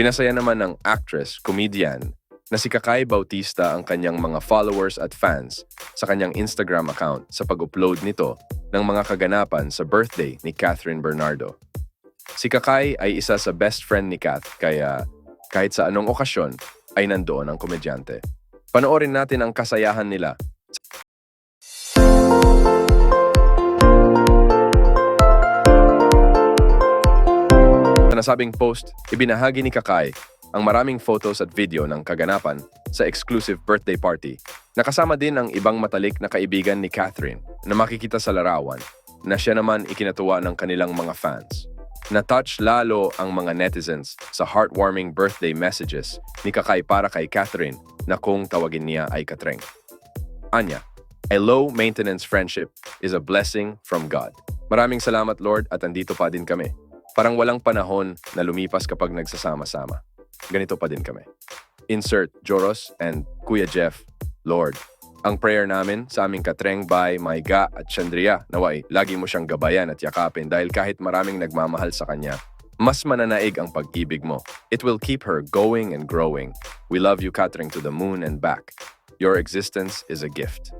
Pinasaya naman ng actress, comedian, na si Kakay Bautista ang kanyang mga followers at fans sa kanyang Instagram account sa pag-upload nito ng mga kaganapan sa birthday ni Catherine Bernardo. Si Kakay ay isa sa best friend ni Kath kaya kahit sa anong okasyon ay nandoon ang komedyante. Panoorin natin ang kasayahan nila Sa nasabing post, ibinahagi ni Kakay ang maraming photos at video ng kaganapan sa exclusive birthday party. Nakasama din ang ibang matalik na kaibigan ni Catherine na makikita sa larawan na siya naman ikinatuwa ng kanilang mga fans. Na-touch lalo ang mga netizens sa heartwarming birthday messages ni Kakay para kay Catherine na kung tawagin niya ay Katreng. Anya, a low-maintenance friendship is a blessing from God. Maraming salamat Lord at andito pa din kami. Parang walang panahon na lumipas kapag nagsasama-sama. Ganito pa din kami. Insert Joros and Kuya Jeff, Lord. Ang prayer namin sa aming katreng by Maiga at Chandria naway lagi mo siyang gabayan at yakapin dahil kahit maraming nagmamahal sa kanya, mas mananaig ang pag-ibig mo. It will keep her going and growing. We love you, Katreng, to the moon and back. Your existence is a gift.